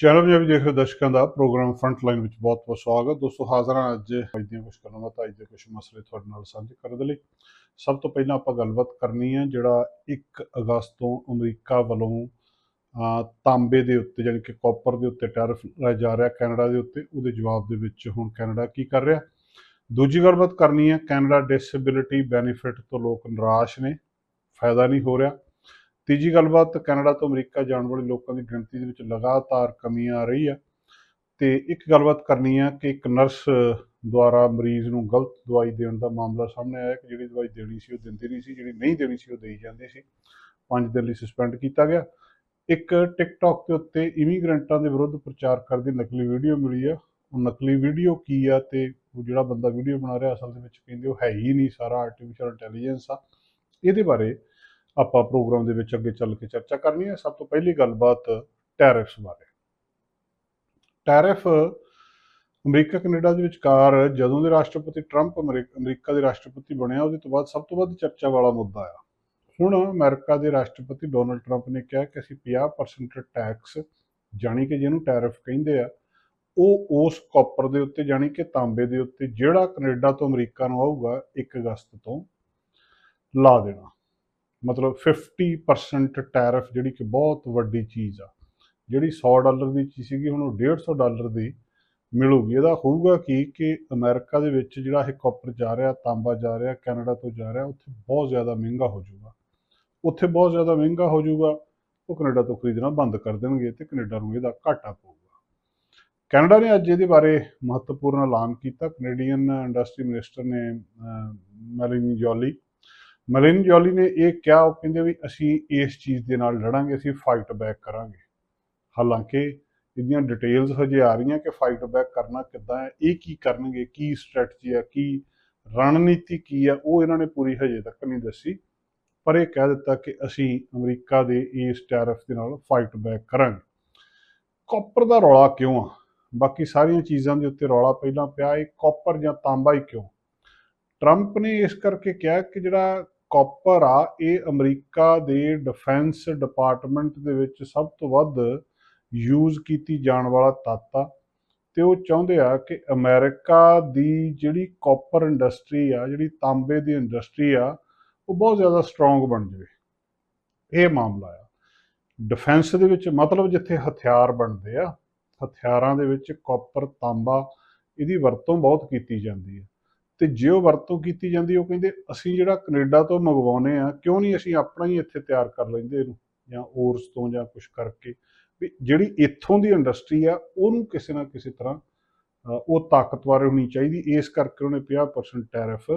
Channel Punjabi ਦੇਖ ਰਹੇ ਦਰਸ਼ਕਾਂ ਦਾ ਪ੍ਰੋਗਰਾਮ ਫਰੰਟ ਲਾਈਨ ਵਿੱਚ ਬਹੁਤ-ਬਹੁਤ ਸਵਾਗਤ। ਦੋਸਤੋ ਹਾਜ਼ਰ ਹਾਂ ਅੱਜ ਅੱਜ ਦੀਆਂ ਕੁਝ ਗੱਲਾਂ ਅੱਜ ਦੇ ਕੁਝ ਮਸਲੇ ਤੁਹਾਡੇ ਨਾਲ ਸਾਂਝੇ ਕਰਨ ਦੇ ਲਈ। ਸਭ ਤੋਂ ਪਹਿਲਾਂ ਆਪਾਂ ਗੱਲਬਾਤ ਕਰਨੀ ਹੈ ਜਿਹੜਾ 1 ਅਗਸਤ ਤੋਂ ਅਮਰੀਕਾ ਵੱਲੋਂ ਤਾਂਬੇ ਦੇ ਉੱਤੇ ਯਾਨੀ ਕਿ ਕਾਪਰ ਦੇ ਉੱਤੇ ਟੈਰਿਫ ਲਾਇਆ ਜਾ ਰਿਹਾ ਕੈਨੇਡਾ ਦੇ ਉੱਤੇ, ਉਹਦੇ ਜਵਾਬ ਦੇ ਵਿੱਚ ਹੁਣ ਕੈਨੇਡਾ ਕੀ ਕਰ ਰਿਹਾ। ਦੂਜੀ ਗੱਲਬਾਤ ਕਰਨੀ ਹੈ ਕੈਨੇਡਾ ਡਿਸੇਬਿਲਿਟੀ ਬੈਨੀਫਿਟ ਤੋਂ ਲੋਕ ਨਿਰਾਸ਼ ਨੇ, ਫਾਇਦਾ ਨਹੀਂ ਹੋ ਰਿਹਾ। ਤੀਜੀ ਗੱਲਬਾਤ ਕੈਨੇਡਾ ਤੋਂ ਅਮਰੀਕਾ ਜਾਣ ਵਾਲੇ ਲੋਕਾਂ ਦੀ ਗਿਣਤੀ ਦੇ ਵਿੱਚ ਲਗਾਤਾਰ ਕਮੀ ਆ ਰਹੀ ਹੈ ਤੇ ਇੱਕ ਗੱਲਬਾਤ ਕਰਨੀ ਆ ਕਿ ਇੱਕ ਨਰਸ ਦੁਆਰਾ ਮਰੀਜ਼ ਨੂੰ ਗਲਤ ਦਵਾਈ ਦੇਣ ਦਾ ਮਾਮਲਾ ਸਾਹਮਣੇ ਆਇਆ ਕਿ ਜਿਹੜੀ ਦਵਾਈ ਦੇਣੀ ਸੀ ਉਹ ਦਿੰਦੀ ਨਹੀਂ ਸੀ, ਜਿਹੜੀ ਨਹੀਂ ਦੇਣੀ ਸੀ ਉਹ ਦੇਈ ਜਾਂਦੀ ਸੀ। 5 ਦਿਨ ਲਈ ਸਸਪੈਂਡ ਕੀਤਾ ਗਿਆ। ਇੱਕ ਟਿਕਟੌਕ ਦੇ ਉੱਤੇ ਇਮੀਗ੍ਰੈਂਟਾਂ ਦੇ ਵਿਰੁੱਧ ਪ੍ਰਚਾਰ ਕਰਦੀ ਨਕਲੀ ਵੀਡੀਓ ਮਿਲੀ ਆ। ਉਹ ਨਕਲੀ ਵੀਡੀਓ ਕੀ ਆ ਤੇ ਉਹ ਜਿਹੜਾ ਬੰਦਾ ਵੀਡੀਓ ਬਣਾ ਰਿਹਾ ਅਸਲ ਦੇ ਵਿੱਚ ਕਹਿੰਦੇ ਉਹ ਹੈ ਹੀ ਨਹੀਂ, ਸਾਰਾ ਆਰਟੀਫੀਸ਼ੀਅਲ ਇੰਟੈਲੀਜੈਂਸ ਆ। ਇਹਦੇ ਬਾਰੇ ਆਪਾਂ ਪ੍ਰੋਗਰਾਮ ਦੇ ਵਿੱਚ ਅੱਗੇ ਚੱਲ ਕੇ ਚਰਚਾ ਕਰਨੀ ਹੈ। ਸਭ ਤੋਂ ਪਹਿਲੀ ਗੱਲਬਾਤ ਟੈਰਿਫਸ ਬਾਰੇ। ਟੈਰਿਫ ਅਮਰੀਕਾ, ਕੈਨੇਡਾ ਦੇ ਵਿਚਕਾਰ ਜਦੋਂ ਦੇ ਰਾਸ਼ਟਰਪਤੀ ਟਰੰਪ ਅਮਰੀਕਾ ਦੇ ਰਾਸ਼ਟਰਪਤੀ ਬਣਿਆ, ਉਹਦੇ ਤੋਂ ਬਾਅਦ ਸਭ ਤੋਂ ਵੱਧ ਚਰਚਾ ਵਾਲਾ ਮੁੱਦਾ ਆ। ਹੁਣ ਅਮਰੀਕਾ ਦੇ ਰਾਸ਼ਟਰਪਤੀ ਡੋਨਲਡ ਟਰੰਪ ਨੇ ਕਿਹਾ ਕਿ ਅਸੀਂ 50% ਟੈਕਸ ਜਾਣੀ ਕਿ ਜਿਹਨੂੰ ਟੈਰਿਫ ਕਹਿੰਦੇ ਆ, ਉਹ ਉਸ ਕਾਪਰ ਦੇ ਉੱਤੇ ਜਾਣੀ ਕਿ ਤਾਂਬੇ ਦੇ ਉੱਤੇ ਜਿਹੜਾ ਕੈਨੇਡਾ ਤੋਂ ਅਮਰੀਕਾ ਨੂੰ ਆਊਗਾ 1 ਅਗਸਤ ਤੋਂ ਲਾ ਦੇਣਾ। ਮਤਲਬ 50% ਟੈਰਿਫ ਜਿਹੜੀ ਕਿ ਬਹੁਤ ਵੱਡੀ ਚੀਜ਼ ਆ। ਜਿਹੜੀ 100 ਡਾਲਰ ਦੀ ਚੀਜ਼ ਸੀਗੀ, ਹੁਣ ਉਹ 150 ਡਾਲਰ ਦੀ ਮਿਲੂਗੀ। ਇਹਦਾ ਹੋਊਗਾ ਕੀ ਕਿ ਅਮਰੀਕਾ ਦੇ ਵਿੱਚ ਜਿਹੜਾ ਇਹ ਕਾਪਰ ਜਾ ਰਿਹਾ, ਤਾਂਬਾ ਜਾ ਰਿਹਾ, ਕੈਨੇਡਾ ਤੋਂ ਜਾ ਰਿਹਾ, ਉੱਥੇ ਬਹੁਤ ਜ਼ਿਆਦਾ ਮਹਿੰਗਾ ਹੋ ਜਾਊਗਾ। ਉੱਥੇ ਬਹੁਤ ਜ਼ਿਆਦਾ ਮਹਿੰਗਾ ਹੋ ਜਾਊਗਾ, ਉਹ ਕੈਨੇਡਾ ਤੋਂ ਖਰੀਦਣਾ ਬੰਦ ਕਰ ਦੇਣਗੇ ਤੇ ਕੈਨੇਡਾ ਨੂੰ ਇਹਦਾ ਘਾਟਾ ਪਊਗਾ। ਕੈਨੇਡਾ ਨੇ ਅੱਜ ਇਹਦੇ ਬਾਰੇ ਮਹੱਤਵਪੂਰਨ ਐਲਾਨ ਕੀਤਾ। ਕੈਨੇਡੀਅਨ ਇੰਡਸਟਰੀ ਮਿਨਿਸਟਰ ਨੇ ਮੈਲਿਨੀ ਜੋਲੀ ਮਲਿਨ ਜੋਲੀ ਨੇ ਇਹ ਕਿਹਾ ਉਹ ਕਹਿੰਦੇ ਵੀ ਅਸੀਂ ਇਸ ਚੀਜ਼ ਦੇ ਨਾਲ ਲੜਾਂਗੇ, ਅਸੀਂ ਫਾਈਟ ਬੈਕ ਕਰਾਂਗੇ। ਹਾਲਾਂਕਿ ਇਹਦੀਆਂ ਡਿਟੇਲਸ ਹਜੇ ਆ ਰਹੀਆਂ ਕਿ ਫਾਈਟ ਬੈਕ ਕਰਨਾ ਕਿੱਦਾਂ ਹੈ, ਇਹ ਕੀ ਕਰਨਗੇ, ਕੀ ਸਟ੍ਰੈਟਜੀ ਹੈ, ਕੀ ਰਣਨੀਤੀ ਕੀ ਹੈ, ਉਹ ਇਹਨਾਂ ਨੇ ਪੂਰੀ ਹਜੇ ਤੱਕ ਨਹੀਂ ਦੱਸੀ। ਪਰ ਇਹ ਕਹਿ ਦਿੱਤਾ ਕਿ ਅਸੀਂ ਅਮਰੀਕਾ ਦੇ ਇਸ ਟੈਰਿਫ ਦੇ ਨਾਲ ਫਾਈਟ ਬੈਕ ਕਰਾਂਗੇ। ਕਾਪਰ ਦਾ ਰੌਲਾ ਕਿਉਂ ਆ? ਬਾਕੀ ਸਾਰੀਆਂ ਚੀਜ਼ਾਂ ਦੇ ਉੱਤੇ ਰੌਲਾ ਪਹਿਲਾਂ ਪਿਆ, ਇਹ ਕਾਪਰ ਜਾਂ ਤਾਂਬਾ ਹੀ ਕਿਉਂ? ਟਰੰਪ ਨੇ ਇਸ ਕਰਕੇ ਕਿਹਾ ਕਿ ਜਿਹੜਾ ਕਾਪਰ ਆ, ਇਹ ਅਮਰੀਕਾ ਦੇ ਡਿਫੈਂਸ ਡਿਪਾਰਟਮੈਂਟ ਦੇ ਵਿੱਚ ਸਭ ਤੋਂ ਵੱਧ ਯੂਜ਼ ਕੀਤੀ ਜਾਣ ਵਾਲਾ ਤੱਤ ਆ। ਤੇ ਉਹ ਚਾਹੁੰਦੇ ਆ ਕਿ ਅਮਰੀਕਾ ਦੀ ਜਿਹੜੀ ਕਾਪਰ ਇੰਡਸਟਰੀ ਆ, ਜਿਹੜੀ ਤਾਂਬੇ ਦੀ ਇੰਡਸਟਰੀ ਆ, ਉਹ ਬਹੁਤ ਜ਼ਿਆਦਾ ਸਟਰੋਂਗ ਬਣ ਜਾਵੇ। ਇਹ ਮਾਮਲਾ ਆ। ਡਿਫੈਂਸ ਦੇ ਵਿੱਚ ਮਤਲਬ ਜਿੱਥੇ ਹਥਿਆਰ ਬਣਦੇ ਆ, ਹਥਿਆਰਾਂ ਦੇ ਵਿੱਚ ਕਾਪਰ, ਤਾਂਬਾ ਇਹਦੀ ਵਰਤੋਂ ਬਹੁਤ ਕੀਤੀ ਜਾਂਦੀ ਹੈ ਤੇ ਜੇ ਉਹ ਵਰਤੋਂ ਕੀਤੀ ਜਾਂਦੀ, ਉਹ ਕਹਿੰਦੇ ਅਸੀਂ ਜਿਹੜਾ ਕੈਨੇਡਾ ਤੋਂ ਮੰਗਵਾਉਨੇ ਆ ਕਿਉਂ ਨਹੀਂ ਅਸੀਂ ਆਪਣਾ ਹੀ ਇੱਥੇ ਤਿਆਰ ਕਰ ਲੈਂਦੇ ਇਹਨੂੰ ਜਾਂ ਔਰਸ ਤੋਂ ਜਾਂ ਕੁਝ ਕਰਕੇ। ਵੀ ਜਿਹੜੀ ਇੱਥੋਂ ਦੀ ਇੰਡਸਟਰੀ ਆ, ਉਹਨੂੰ ਕਿਸੇ ਨਾ ਕਿਸੇ ਤਰ੍ਹਾਂ ਉਹ ਤਾਕਤਵਰ ਹੋਣੀ ਚਾਹੀਦੀ। ਇਸ ਕਰਕੇ ਉਹਨੇ 50% ਟੈਰਿਫ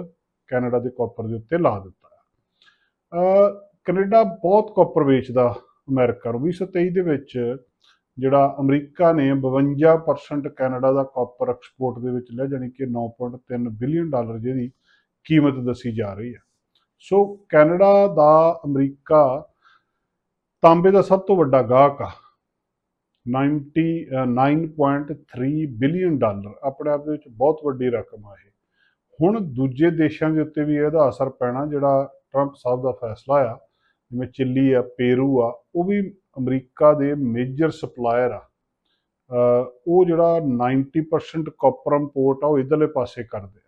ਕੈਨੇਡਾ ਦੇ ਕਾਪਰ ਦੇ ਉੱਤੇ ਲਾ ਦਿੱਤਾ। ਹੈ ਕੈਨੇਡਾ ਬਹੁਤ ਕਾਪਰ ਵੇਚਦਾ ਅਮਰੀਕਾ ਨੂੰ। 2023 ਦੇ ਵਿੱਚ ਜਿਹੜਾ ਅਮਰੀਕਾ ਨੇ 52% ਕੈਨੇਡਾ ਦਾ ਕਾਪਰ ਐਕਸਪੋਰਟ ਦੇ ਵਿੱਚ ਲਿਆ ਜਾਣੀ ਕਿ 9.3 ਬਿਲੀਅਨ ਡਾਲਰ ਜਿਹਦੀ ਕੀਮਤ ਦੱਸੀ ਜਾ ਰਹੀ ਹੈ। ਸੋ ਕੈਨੇਡਾ ਦਾ ਅਮਰੀਕਾ ਤਾਂਬੇ ਦਾ ਸਭ ਤੋਂ ਵੱਡਾ ਗਾਹਕ ਆ। 90 ਅ, 9.3 ਬਿਲੀਅਨ ਡਾਲਰ ਆਪਣੇ ਆਪ ਦੇ ਵਿੱਚ ਬਹੁਤ ਵੱਡੀ ਰਕਮ ਆ ਇਹ। ਹੁਣ ਦੂਜੇ ਦੇਸ਼ਾਂ ਦੇ ਉੱਤੇ ਵੀ ਇਹਦਾ ਅਸਰ ਪੈਣਾ ਜਿਹੜਾ ਟਰੰਪ ਸਾਹਿਬ ਦਾ ਫੈਸਲਾ ਆ ਜਿਵੇਂ ਚਿੱਲੀ ਆ ਪੇਰੂ ਆ ਉਹ ਵੀ ਅਮਰੀਕਾ ਦੇ ਮੇਜਰ ਸਪਲਾਇਰ ਆ। ਉਹ ਜਿਹੜਾ 90% ਕਾਪਰ ਇੰਪੋਰਟ ਆ, ਉਹ ਇਧਰਲੇ ਪਾਸੇ ਕਰਦੇ ਆ।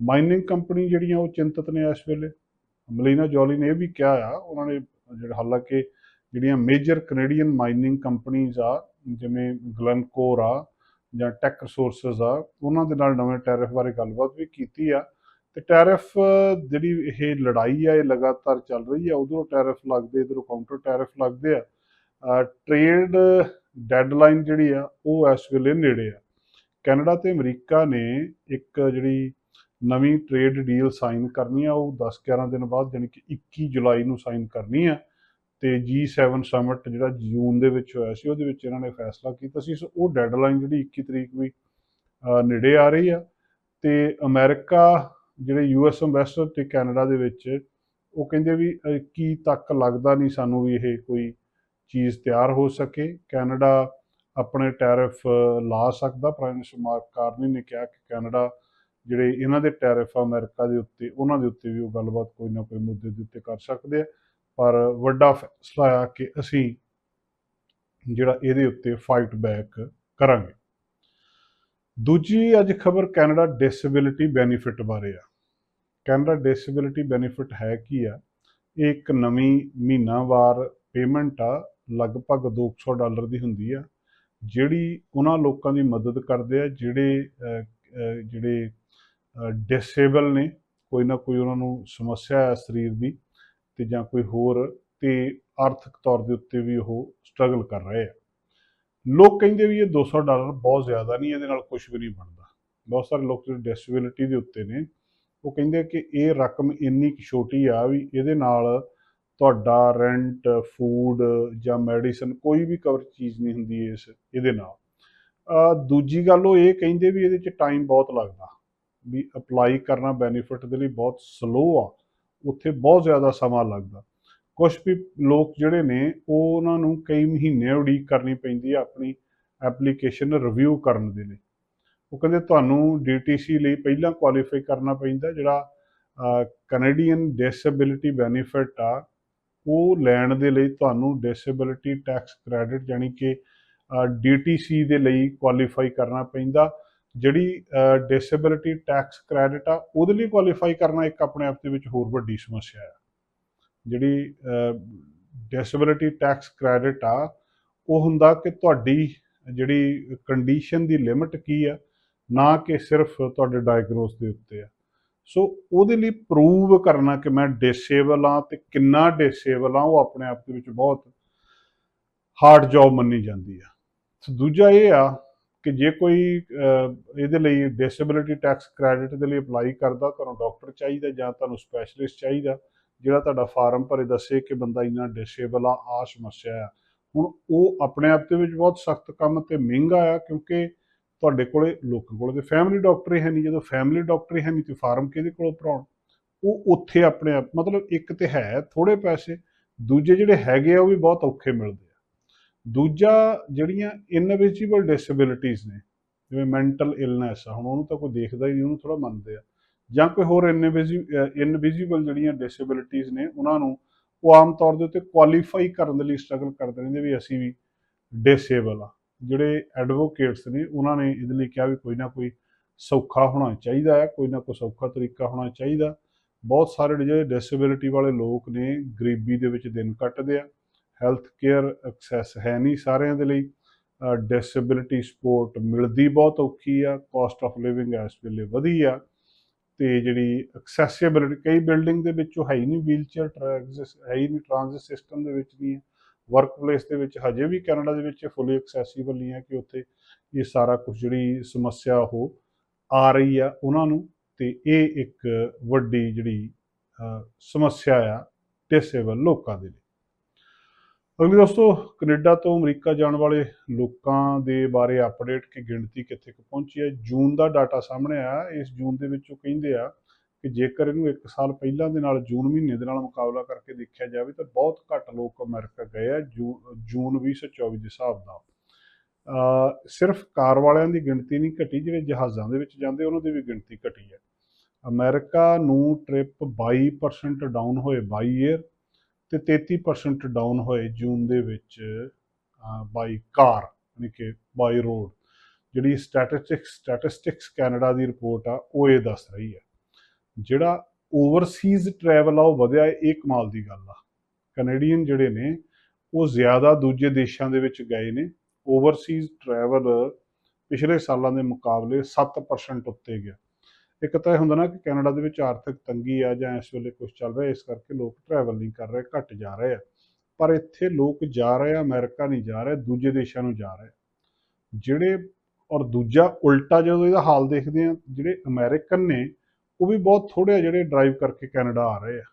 ਮਾਈਨਿੰਗ ਕੰਪਨੀ ਜਿਹੜੀਆਂ ਉਹ ਚਿੰਤਤ ਨੇ ਇਸ ਵੇਲੇ। ਮਲੀਨਾ ਜੋਲੀ ਨੇ ਇਹ ਵੀ ਕਿਹਾ ਆ, ਉਹਨਾਂ ਨੇ ਜਿਹੜਾ ਹਾਲਾਂਕਿ ਜਿਹੜੀਆਂ ਮੇਜਰ ਕੈਨੇਡੀਅਨ ਮਾਈਨਿੰਗ ਕੰਪਨੀਆਂ ਆ, ਜਿਵੇਂ ਗਲਨਕੋਰ ਆ ਜਾਂ ਟੈਕ ਰਿਸੋਰਸਸ ਆ, ਉਹਨਾਂ ਦੇ ਨਾਲ ਨਵੇਂ ਟੈਰਿਫ ਬਾਰੇ ਗੱਲਬਾਤ ਵੀ ਕੀਤੀ ਆ। ਤੇ ਟੈਰਿਫ ਜਿਹੜੀ ਇਹ ਲੜਾਈ ਆ, ਇਹ ਲਗਾਤਾਰ ਚੱਲ ਰਹੀ ਆ, ਉਧਰੋਂ ਟੈਰਿਫ ਲੱਗਦੇ, ਇਧਰੋਂ ਕਾਊਂਟਰ ਟੈਰਿਫ ਲੱਗਦੇ ਆ। ਟ੍ਰੇਡ ਡੈਡਲਾਈਨ ਜਿਹੜੀ ਆ, ਉਹ ਇਸ ਵੇਲੇ ਨੇੜੇ ਆ। ਕੈਨੇਡਾ ਤੇ ਅਮਰੀਕਾ ਨੇ ਇੱਕ ਜਿਹੜੀ ਨਵੀਂ ਟ੍ਰੇਡ ਡੀਲ ਸਾਈਨ ਕਰਨੀ ਆ, ਉਹ 10-11 ਦਿਨ ਬਾਅਦ ਯਾਨੀ ਕਿ 21 ਜੁਲਾਈ ਨੂੰ ਸਾਈਨ ਕਰਨੀ ਆ। ਤੇ G7 ਸਮਿਟ ਜਿਹੜਾ ਜੂਨ ਦੇ ਵਿੱਚ ਹੋਇਆ ਸੀ, ਉਹਦੇ ਵਿੱਚ ਇਹਨਾਂ ਨੇ ਫੈਸਲਾ ਕੀਤਾ ਸੀ। ਸੋ ਉਹ ਡੈਡਲਾਈਨ ਜਿਹੜੀ 21 ਤਰੀਕ ਵੀ ਨੇੜੇ ਆ ਰਹੀ ਆ। ਤੇ ਅਮਰੀਕਾ ਜਿਹੜੇ ਯੂਐਸ ਐਮਬੈਸਡਰ ਤੇ ਕੈਨੇਡਾ ਦੇ ਵਿੱਚ, ਉਹ ਕਹਿੰਦੇ ਵੀ 21 ਤੱਕ ਲੱਗਦਾ ਨਹੀਂ ਸਾਨੂੰ ਵੀ ਇਹ ਕੋਈ ਚੀਜ਼ ਤਿਆਰ ਹੋ ਸਕੇ। ਕੈਨੇਡਾ ਆਪਣੇ ਟੈਰਿਫ ਲਾ ਸਕਦਾ। ਪ੍ਰਾਈਮ ਮਿਨਿਸਟਰ ਮਾਰਕ ਕਾਰਨੀ ਨੇ ਕਿਹਾ ਕਿ ਕੈਨੇਡਾ ਜਿਹੜੇ ਇਹਨਾਂ ਦੇ ਟੈਰਿਫ ਆ ਅਮਰੀਕਾ ਦੇ ਉੱਤੇ, ਉਹਨਾਂ ਦੇ ਉੱਤੇ ਵੀ ਉਹ ਗੱਲਬਾਤ ਕੋਈ ਨਾ ਕੋਈ ਮੁੱਦੇ ਦੇ ਉੱਤੇ ਕਰ ਸਕਦੇ ਆ। ਪਰ ਵੱਡਾ ਫੈਸਲਾ ਆ ਕਿ ਅਸੀਂ ਜਿਹੜਾ ਇਹਦੇ ਉੱਤੇ ਫਾਈਟ ਬੈਕ ਕਰਾਂਗੇ। ਦੂਜੀ ਅੱਜ ਖਬਰ ਕੈਨੇਡਾ ਡਿਸੇਬਿਲਿਟੀ ਬੈਨੀਫਿਟ ਬਾਰੇ ਆ। ਕੈਨੇਡਾ ਡਿਸੇਬਿਲਿਟੀ ਬੈਨੀਫਿਟ ਹੈ ਕੀ ਆ? ਇਹ ਇੱਕ ਨਵੀਂ ਮਹੀਨਾਵਾਰ ਪੇਮੈਂਟ ਆ। ਲਗਭਗ 200 ਡਾਲਰ ਦੀ ਹੁੰਦੀ ਆ, ਜਿਹੜੀ ਉਹਨਾਂ ਲੋਕਾਂ ਦੀ ਮਦਦ ਕਰਦੇ ਆ, ਜਿਹੜੇ ਜਿਹੜੇ ਡਿਸੇਬਲ ਨੇ, ਕੋਈ ਨਾ ਕੋਈ ਉਹਨਾਂ ਨੂੰ ਸਮੱਸਿਆ ਹੈ ਸਰੀਰ ਦੀ ਤੇ ਜਾਂ ਕੋਈ ਹੋਰ ਤੇ ਆਰਥਿਕ ਤੌਰ ਦੇ ਉੱਤੇ ਵੀ ਉਹ ਸਟਰਗਲ ਕਰ ਰਹੇ ਆ। ਲੋਕ ਕਹਿੰਦੇ ਵੀ ਇਹ 200 ਡਾਲਰ ਬਹੁਤ ਜ਼ਿਆਦਾ ਨਹੀਂ, ਇਹਦੇ ਨਾਲ ਕੁਝ ਵੀ ਨਹੀਂ ਬਣਦਾ। ਬਹੁਤ ਸਾਰੇ ਲੋਕ ਜਿਹੜੇ ਡਿਸੇਬਿਲਿਟੀ ਦੇ ਉੱਤੇ ਨੇ, ਉਹ ਕਹਿੰਦੇ ਕਿ ਇਹ ਰਕਮ ਇੰਨੀ ਕੁ ਛੋਟੀ ਆ ਵੀ ਇਹਦੇ ਨਾਲ ਤੁਹਾਡਾ ਰੈਂਟ ਫੂਡ ਜਾਂ ਮੈਡੀਸਨ ਕੋਈ ਵੀ ਕਵਰ ਚੀਜ਼ ਨਹੀਂ ਹੁੰਦੀ ਇਸ, ਇਹਦੇ ਨਾਲ। ਦੂਜੀ ਗੱਲ ਉਹ ਇਹ ਕਹਿੰਦੇ ਵੀ ਇਹਦੇ 'ਚ ਟਾਈਮ ਬਹੁਤ ਲੱਗਦਾ। ਵੀ ਅਪਲਾਈ ਕਰਨਾ ਬੈਨੀਫਿਟ ਦੇ ਲਈ ਬਹੁਤ ਸਲੋ ਆ, ਉੱਥੇ ਬਹੁਤ ਜ਼ਿਆਦਾ ਸਮਾਂ ਲੱਗਦਾ। ਕੁਝ ਵੀ ਲੋਕ ਜਿਹੜੇ ਨੇ, ਉਹ ਉਹਨਾਂ ਨੂੰ ਕਈ ਮਹੀਨੇ ਉਡੀਕ ਕਰਨੀ ਪੈਂਦੀ ਆ ਆਪਣੀ ਐਪਲੀਕੇਸ਼ਨ ਰਿਵਿਊ ਕਰਨ ਦੇ ਲਈ। ਉਹ ਕਹਿੰਦੇ ਤੁਹਾਨੂੰ DTC ਲਈ ਪਹਿਲਾਂ ਕੁਆਲੀਫਾਈ ਕਰਨਾ ਪੈਂਦਾ ਜਿਹੜਾ ਕੈਨੇਡੀਅਨ ਡਿਸੇਬਿਲਿਟੀ ਬੈਨੀਫਿਟ ਆ। ਉਹ ਲੈਣ ਦੇ ਲਈ ਤੁਹਾਨੂੰ ਡਿਸੇਬਿਲਿਟੀ ਟੈਕਸ ਕ੍ਰੈਡਿਟ ਯਾਨੀ ਕਿ DTC ਦੇ ਲਈ ਕੁਆਲੀਫਾਈ ਕਰਨਾ ਪੈਂਦਾ। ਜਿਹੜੀ ਡਿਸੇਬਿਲਿਟੀ ਟੈਕਸ ਕ੍ਰੈਡਿਟ ਆ, ਉਹਦੇ ਲਈ ਕੁਆਲੀਫਾਈ ਕਰਨਾ ਇੱਕ ਆਪਣੇ ਆਪ ਦੇ ਵਿੱਚ ਹੋਰ ਵੱਡੀ ਸਮੱਸਿਆ ਹੈ ਜਿਹੜੀ ਡਿਸੇਬਿਲਿਟੀ ਟੈਕਸ ਕ੍ਰੈਡਿਟ ਆ, ਉਹ ਹੁੰਦਾ ਕਿ ਤੁਹਾਡੀ ਜਿਹੜੀ ਕੰਡੀਸ਼ਨ ਦੀ ਲਿਮਿਟ ਕੀ ਆ, ਨਾ ਕਿ ਸਿਰਫ ਤੁਹਾਡੇ ਡਾਇਗਨੋਸ ਦੇ ਉੱਤੇ ਆ। ਸੋ ਉਹਦੇ ਲਈ ਪ੍ਰੂਵ ਕਰਨਾ ਕਿ ਮੈਂ ਡਿਸੇਬਲ ਆ ਤੇ ਕਿੰਨਾ ਡਿਸੇਬਲ ਆ ਉਹ ਆਪਣੇ ਆਪ ਦੇ ਵਿੱਚ ਬਹੁਤ ਹਾਰਡ ਜੌਬ ਮੰਨੀ ਜਾਂਦੀ ਆ। ਸੋ ਦੂਜਾ ਇਹ ਆ ਕਿ ਜੇ ਕੋਈ ਇਹਦੇ ਲਈ ਡਿਸੇਬਿਲਿਟੀ ਟੈਕਸ ਕ੍ਰੈਡਿਟ ਦੇ ਲਈ ਅਪਲਾਈ ਕਰਦਾ, ਤੁਹਾਨੂੰ ਡਾਕਟਰ ਚਾਹੀਦਾ ਜਾਂ ਤੁਹਾਨੂੰ ਸਪੈਸ਼ਲਿਸਟ ਚਾਹੀਦਾ, ਜਿਹੜਾ ਤੁਹਾਡਾ ਫਾਰਮ ਭਰੇ ਦੱਸੇ ਕਿ ਬੰਦਾ ਇੰਨਾ ਡਿਸੇਬਲ ਆ ਆ ਸਮੱਸਿਆ ਆ। ਹੁਣ ਉਹ ਆਪਣੇ ਆਪ ਦੇ ਵਿੱਚ ਬਹੁਤ ਸਖਤ ਕੰਮ ਤੇ ਮਹਿੰਗਾ ਆ ਕਿਉਂਕਿ ਤੁਹਾਡੇ ਕੋਲੇ, ਲੋਕਾਂ ਕੋਲੇ ਤੇ ਫੈਮਿਲੀ ਡਾਕਟਰ ਹੈ ਨਹੀਂ ਜਦੋਂ ਫੈਮਿਲੀ ਡਾਕਟਰ ਹੈ ਨਹੀਂ ਤੇ ਫਾਰਮ ਕਿਹਦੇ ਕੋਲੋਂ ਭਰਾਉਣ? ਉਹ ਉੱਥੇ ਆਪਣੇ ਆਪ, ਮਤਲਬ ਇੱਕ ਤੇ ਹੈ ਥੋੜੇ ਪੈਸੇ, ਦੂਜੇ ਜਿਹੜੇ ਹੈਗੇ ਆ ਉਹ ਵੀ ਬਹੁਤ ਔਖੇ ਮਿਲਦੇ ਆ। ਦੂਜਾ ਜਿਹੜੀਆਂ ਇਨਵਿਜੀਬਲ ਡਿਸੇਬਿਲਿਟੀਜ਼ ਨੇ, ਜਿਵੇਂ ਮੈਂਟਲ ਇਲਨੈਸ ਆ, ਹੁਣ ਉਹਨੂੰ ਤਾਂ ਕੋਈ ਦੇਖਦਾ ਹੀ ਨਹੀਂ, ਉਹਨੂੰ ਥੋੜਾ ਮੰਨਦੇ ਆ। ਜਾਂ ਕੋਈ ਹੋਰ ਇਨਵਿਜੀਬਲ ਜਿਹੜੀਆਂ ਡਿਸੇਬਿਲਿਟੀਜ਼ ਨੇ, ਉਹਨਾਂ ਨੂੰ ਉਹ ਆਮ ਤੌਰ ਦੇ ਉੱਤੇ ਕੁਆਲੀਫਾਈ ਕਰਨ ਦੇ ਲਈ ਸਟਰਗਲ ਕਰਦੇ ਰਹਿੰਦੇ ਵੀ ਅਸੀਂ ਵੀ ਡਿਸੇਬਲ ਆ। ਜਿਹੜੇ ਐਡਵੋਕੇਟਸ ਨੇ, ਉਹਨਾਂ ਨੇ ਇਹਦੇ ਲਈ ਕਿਹਾ ਵੀ ਕੋਈ ਨਾ ਕੋਈ ਸੌਖਾ ਹੋਣਾ ਚਾਹੀਦਾ ਹੈ, ਕੋਈ ਨਾ ਕੋਈ ਸੌਖਾ ਤਰੀਕਾ ਹੋਣਾ ਚਾਹੀਦਾ। ਬਹੁਤ ਸਾਰੇ ਜਿਹੜੇ ਡਿਸੇਬਿਲਿਟੀ ਵਾਲੇ ਲੋਕ ਨੇ, ਗਰੀਬੀ ਦੇ ਵਿੱਚ ਦਿਨ ਕੱਟਦੇ ਆ ਹੈਲਥ ਕੇਅਰ ਐਕਸੈਸ ਹੈ ਨਹੀਂ ਸਾਰਿਆਂ ਦੇ ਲਈ। ਡਿਸੇਬਿਲਿਟੀ ਸਪੋਰਟ ਮਿਲਦੀ ਬਹੁਤ ਔਖੀ ਆ ਕਾਸਟ ਆਫ ਲਿਵਿੰਗ ਇਸ ਵੇਲੇ ਵਧੀ ਆ ਤੇ ਜਿਹੜੀ ਐਕਸੈਸਿਬਿਲਿਟੀ ਕਈ ਬਿਲਡਿੰਗ ਦੇ ਵਿੱਚ ਉਹ ਹੈ ਹੀ ਨਹੀਂ ਵੀਲਚੇਅਰ ਟ੍ਰੈਕਸ ਹੈ ਹੀ ਨਹੀਂ ਟ੍ਰਾਂਜ਼ਿਟ ਸਿਸਟਮ ਦੇ ਵਿੱਚ ਨਹੀਂ ਹੈ ਵਰਕ ਦੇ ਵਿੱਚ ਹਜੇ ਵੀ ਕੈਨੇਡਾ ਦੇ ਵਿੱਚ ਫੁੱਲੀ ਐਕਸੈਸਿਬਲ ਨਹੀਂ ਹੈ ਕਿ ਉੱਥੇ ਇਹ ਸਾਰਾ ਕੁਝ ਜਿਹੜੀ ਸਮੱਸਿਆ ਉਹ ਆ ਰਹੀ ਆ ਉਹਨਾਂ ਨੂੰ ਤੇ ਇਹ ਇੱਕ ਵੱਡੀ ਜਿਹੜੀ ਸਮੱਸਿਆ ਆ ਡਿਸੇਬਲ ਲੋਕਾਂ ਦੇ ਲਈ। ਅਗਲੇ ਦੋਸਤੋ, ਕੈਨੇਡਾ ਤੋਂ ਅਮਰੀਕਾ ਜਾਣ ਵਾਲੇ ਲੋਕਾਂ ਦੇ ਬਾਰੇ ਅਪਡੇਟ ਕਿ ਗਿਣਤੀ ਕਿੱਥੇ ਕੁ ਪਹੁੰਚੀ ਹੈ, ਜੂਨ ਦਾ ਡਾਟਾ ਸਾਹਮਣੇ ਆਇਆ, ਇਸ ਜੂਨ ਦੇ ਵਿੱਚ ਉਹ ਕਹਿੰਦੇ ਆ ਕਿ ਜੇਕਰ ਇਹਨੂੰ 1 ਸਾਲ ਪਹਿਲਾਂ ਦੇ ਨਾਲ, ਜੂਨ ਮਹੀਨੇ ਦੇ ਨਾਲ ਮੁਕਾਬਲਾ ਕਰਕੇ ਦੇਖਿਆ ਜਾਵੇ ਤਾਂ ਬਹੁਤ ਘੱਟ ਲੋਕ ਅਮਰੀਕਾ ਗਏ ਆ ਜੂ- ਜੂਨ 2024 ਦੇ ਹਿਸਾਬ ਨਾਲ। ਸਿਰਫ ਕਾਰ ਵਾਲਿਆਂ ਦੀ ਗਿਣਤੀ ਨਹੀਂ ਘਟੀ, ਜਿਹੜੇ ਜਹਾਜ਼ਾਂ ਦੇ ਵਿੱਚ ਜਾਂਦੇ, ਉਹਨਾਂ ਦੀ ਵੀ ਗਿਣਤੀ ਘਟੀ ਹੈ। ਅਮਰੀਕਾ ਨੂੰ ਟ੍ਰਿਪ 22% ਡਾਊਨ ਹੋਏ ਬਾਈ ਏਅਰ ਤੇ 33% ਡਾਊਨ ਹੋਏ ਜੂਨ ਦੇ ਵਿੱਚ ਬਾਈ ਕਾਰ, ਯਾਨੀ ਕਿ ਬਾਈ ਰੋਡ। ਜਿਹੜੀ ਸਟੈਟਿਸਟਿਕਸ ਸਟੈਟਿਸਟਿਕਸ ਕੈਨੇਡਾ ਦੀ ਰਿਪੋਰਟ ਆ, ਉਹ ਇਹ ਦੱਸ ਰਹੀ ਹੈ। ਜਿਹੜਾ ਓਵਰਸੀਜ਼ ਟਰੈਵਲ ਆ, ਉਹ ਵਧਿਆ ਇਹ ਕਮਾਲ ਦੀ ਗੱਲ ਆ। ਕੈਨੇਡੀਅਨ ਜਿਹੜੇ ਨੇ, ਉਹ ਜ਼ਿਆਦਾ ਦੂਜੇ ਦੇਸ਼ਾਂ ਦੇ ਵਿੱਚ ਗਏ ਨੇ। ਓਵਰਸੀਜ਼ ਟਰੈਵਲ ਪਿਛਲੇ ਸਾਲਾਂ ਦੇ ਮੁਕਾਬਲੇ 7% ਉੱਤੇ ਗਿਆ। ਇੱਕ ਤਾਂ ਇਹ ਹੁੰਦਾ ਨਾ ਕਿ ਕੈਨੇਡਾ ਦੇ ਵਿੱਚ ਆਰਥਿਕ ਤੰਗੀ ਆ ਜਾਂ ਇਸ ਵੇਲੇ ਕੁਝ ਚੱਲ ਰਿਹਾ, ਇਸ ਕਰਕੇ ਲੋਕ ਟਰੈਵਲ ਨਹੀਂ ਕਰ ਰਹੇ, ਘਟ ਜਾ ਰਹੇ ਆ। ਪਰ ਇੱਥੇ ਲੋਕ ਜਾ ਰਹੇ ਆ, ਅਮਰੀਕਾ ਨਹੀਂ ਜਾ ਰਹੇ, ਦੂਜੇ ਦੇਸ਼ਾਂ ਨੂੰ ਜਾ ਰਹੇ ਜਿਹੜੇ, ਔਰ ਦੂਜਾ ਉਲਟਾ ਜਦੋਂ ਇਹਦਾ ਹਾਲ ਦੇਖਦੇ ਆ, ਜਿਹੜੇ ਅਮਰੀਕਨ ਨੇ ਉਹ ਵੀ ਬਹੁਤ ਥੋੜੇ ਆ ਜਿਹੜੇ ਡਰਾਈਵ ਕਰਕੇ ਕੈਨੇਡਾ ਆ ਰਹੇ ਆ।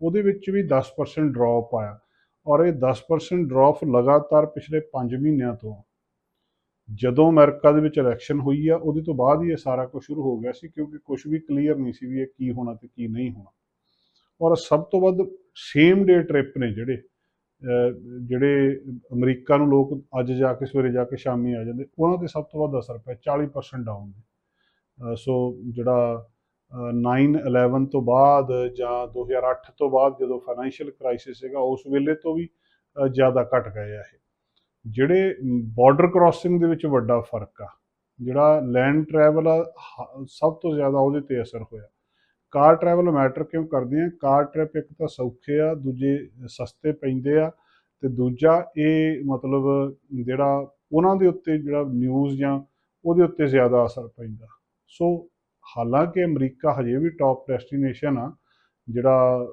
ਉਹਦੇ ਵਿੱਚ ਵੀ 10% ਡ੍ਰੌਪ ਆਇਆ ਔਰ ਇਹ 10% ਡ੍ਰੌਪ ਲਗਾਤਾਰ ਪਿਛਲੇ 5 ਮਹੀਨਿਆਂ ਤੋਂ ਜਦੋਂ ਅਮਰੀਕਾ ਦੇ ਵਿੱਚ ਇਲੈਕਸ਼ਨ ਹੋਈ ਆ, ਉਹਦੇ ਤੋਂ ਬਾਅਦ ਹੀ ਇਹ ਸਾਰਾ ਕੁਝ ਸ਼ੁਰੂ ਹੋ ਗਿਆ ਸੀ ਕਿਉਂਕਿ ਕੁਝ ਵੀ ਕਲੀਅਰ ਨਹੀਂ ਸੀ ਵੀ ਇਹ ਕੀ ਹੋਣਾ ਤੇ ਕੀ ਨਹੀਂ ਹੋਣਾ। ਔਰ ਸਭ ਤੋਂ ਵੱਧ ਸੇਮ ਡੇ ਟ੍ਰਿਪ ਨੇ ਜਿਹੜੇ ਜਿਹੜੇ ਅਮਰੀਕਾ ਨੂੰ ਲੋਕ ਅੱਜ ਜਾ ਕੇ ਸਵੇਰੇ ਜਾ ਕੇ ਸ਼ਾਮੀ ਆ ਜਾਂਦੇ, ਉਹਨਾਂ ਤੇ ਸਭ ਤੋਂ ਵੱਧ ਅਸਰ ਪਿਆ 40% ਡਾਊਨ ਨੇ। ਸੋ ਜਿਹੜਾ 9/11 ਤੋਂ ਬਾਅਦ ਜਾਂ 2008 ਤੋਂ ਬਾਅਦ ਜਦੋਂ ਫਾਈਨੈਂਸ਼ੀਅਲ ਕ੍ਰਾਈਸਿਸ ਹੈਗਾ ਉਸ ਵੇਲੇ ਤੋਂ ਵੀ ਜ਼ਿਆਦਾ ਘਟ ਗਏ ਆ ਇਹ। ਜਿਹੜੇ ਬਾਰਡਰ ਕ੍ਰਾਸਿੰਗ ਦੇ ਵਿੱਚ ਵੱਡਾ ਫ਼ਰਕ ਆ, ਜਿਹੜਾ ਲੈਂਡ ਟਰੈਵਲ ਆ, ਹ- ਸਭ ਤੋਂ ਜ਼ਿਆਦਾ ਉਹਦੇ ਤੇ ਅਸਰ ਹੋਇਆ। ਕਾਰ ਟਰੈਵਲ ਮੈਟਰ ਕਿਉਂ ਕਰਦੇ ਆ? ਕਾਰ ਟ੍ਰਿਪ ਇੱਕ ਤਾਂ ਸੌਖੇ ਆ, ਦੂਜੇ ਸਸਤੇ ਪੈਂਦੇ ਆ, ਤੇ ਦੂਜਾ ਇਹ ਮਤਲਬ ਜਿਹੜਾ ਉਹਨਾਂ ਦੇ ਉੱਤੇ ਜਿਹੜਾ ਨਿਊਜ਼ ਜਾਂ ਉਹਦੇ ਉੱਤੇ ਜ਼ਿਆਦਾ ਅਸਰ ਪੈਂਦਾ। ਸੋ ਹਾਲਾਂਕਿ ਅਮਰੀਕਾ ਹਜੇ ਵੀ ਟੌਪ ਡੈਸਟੀਨੇਸ਼ਨ ਆ, ਜਿਹੜਾ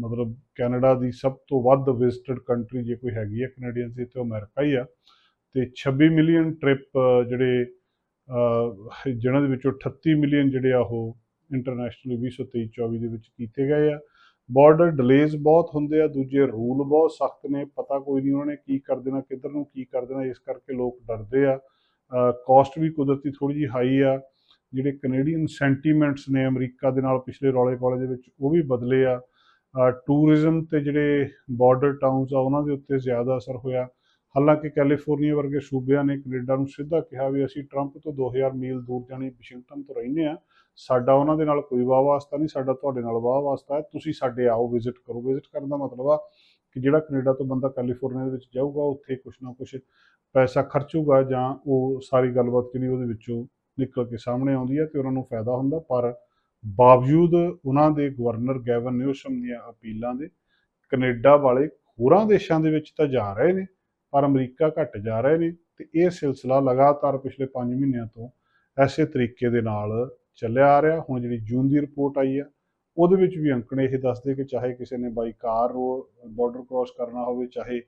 ਮਤਲਬ ਕੈਨੇਡਾ ਦੀ ਸਭ ਤੋਂ ਵੱਧ ਵਿਜ਼ਿਟਡ ਕੰਟਰੀ ਜੇ ਕੋਈ ਹੈਗੀ ਆ ਕੈਨੇਡੀਅਨਸ ਦੀ, ਤੇ ਉਹ ਅਮਰੀਕਾ ਹੀ ਆ। ਤੇ 26 ਮਿਲੀਅਨ ਟ੍ਰਿਪ ਜਿਹੜੇ ਜਿਹਨਾਂ ਦੇ ਵਿੱਚੋਂ 38 ਮਿਲੀਅਨ ਜਿਹੜੇ ਆ ਉਹ ਇੰਟਰਨੈਸ਼ਨਲੀ 2023-24 ਦੇ ਵਿੱਚ ਕੀਤੇ ਗਏ ਆ। ਬਾਰਡਰ ਡਿਲੇਜ਼ ਬਹੁਤ ਹੁੰਦੇ ਆ, ਦੂਜੇ ਰੂਲ ਬਹੁਤ ਸਖਤ ਨੇ, ਪਤਾ ਕੋਈ ਨਹੀਂ ਉਹਨਾਂ ਨੇ ਕੀ ਕਰ ਦੇਣਾ, ਕਿੱਧਰ ਨੂੰ ਕੀ ਕਰ ਦੇਣਾ, ਇਸ ਕਰਕੇ ਲੋਕ ਡਰਦੇ ਆ। ਕਾਸਟ ਵੀ ਕੁਦਰਤੀ ਥੋੜੀ ਜਿਹੀ ਹਾਈ ਆ। ਜਿਹੜੇ ਕੈਨੇਡੀਅਨ ਸੈਂਟੀਮੈਂਟਸ ਨੇ ਅਮਰੀਕਾ ਦੇ ਨਾਲ ਪਿਛਲੇ ਰੌਲੇ ਕਾਲੇ ਦੇ ਵਿੱਚ, ਉਹ ਵੀ ਬਦਲੇ ਆ। ਟੂਰਿਜ਼ਮ ਤੇ ਜਿਹੜੇ ਬਾਰਡਰ ਟਾਊਨਸ ਆ, ਉਹਨਾਂ ਦੇ ਉੱਤੇ ਜ਼ਿਆਦਾ ਅਸਰ ਹੋਇਆ। ਹਾਲਾਂਕਿ ਕੈਲੀਫੋਰਨੀਆ ਵਰਗੇ ਸੂਬਿਆਂ ਨੇ ਕੈਨੇਡਾ ਨੂੰ ਸਿੱਧਾ ਕਿਹਾ ਵੀ ਅਸੀਂ ਟਰੰਪ ਤੋਂ 2000 ਮੀਲ ਦੂਰ ਜਾਣੀ ਵਾਸ਼ਿੰਗਟਨ ਤੋਂ ਰਹਿੰਦੇ ਆ ਸਾਡਾ ਉਹਨਾਂ ਦੇ ਨਾਲ ਕੋਈ ਵਾਹ ਵਾਸਤਾ ਨਹੀਂ, ਸਾਡਾ ਤੁਹਾਡੇ ਨਾਲ ਵਾਹ ਵਾਸਤਾ ਹੈ। ਤੁਸੀਂ ਸਾਡੇ ਆਓ ਵਿਜ਼ਿਟ ਕਰੋ। ਵਿਜ਼ਿਟ ਕਰਨ ਦਾ ਮਤਲਬ ਆ ਕਿ ਜਿਹੜਾ ਕੈਨੇਡਾ ਤੋਂ ਬੰਦਾ ਕੈਲੀਫੋਰਨੀਆ ਦੇ ਵਿੱਚ ਜਾਊਗਾ, ਉੱਥੇ ਕੁਛ ਨਾ ਕੁਛ ਪੈਸਾ ਖਰਚੂਗਾ ਜਾਂ ਉਹ ਸਾਰੀ ਗੱਲਬਾਤ ਜਿਹੜੀ ਉਹਦੇ ਵਿੱਚੋਂ ਨਿਕਲ ਕੇ ਸਾਹਮਣੇ ਆਉਂਦੀ ਹੈ ਤੇ ਉਹਨਾਂ ਨੂੰ ਫਾਇਦਾ ਹੁੰਦਾ, ਪਰ ਬਾਵਜੂਦ ਉਹਨਾਂ ਦੇ ਗਵਰਨਰ ਗੈਵਨ ਨਿਊਸਮ ਦੀਆਂ ਅਪੀਲਾਂ ਦੇ, ਕੈਨੇਡਾ ਵਾਲੇ ਹੋਰਾਂ ਦੇਸ਼ਾਂ ਦੇ ਵਿੱਚ ਤਾਂ ਜਾ ਰਹੇ ਨੇ, ਪਰ ਅਮਰੀਕਾ ਘੱਟ ਜਾ ਰਹੇ ਨੇ ਤੇ ਇਹ ਸਿਲਸਿਲਾ ਲਗਾਤਾਰ ਪਿਛਲੇ 5 ਮਹੀਨਿਆਂ ਤੋਂ ਐਸੇ ਤਰੀਕੇ ਦੇ ਨਾਲ ਚੱਲਿਆ ਆ ਰਿਹਾ। ਹੁਣ ਜਿਹੜੀ ਜੂਨ ਦੀ ਰਿਪੋਰਟ ਆਈ ਆ, ਉਹਦੇ ਵਿੱਚ ਵੀ ਅੰਕੜੇ ਇਹ ਦੱਸਦੇ ਕਿ ਚਾਹੇ ਕਿਸੇ ਨੇ ਬਾਈ ਕਾਰ ਬਾਰਡਰ ਕ੍ਰਾਸ ਕਰਨਾ ਹੋਵੇ, ਚਾਹੇ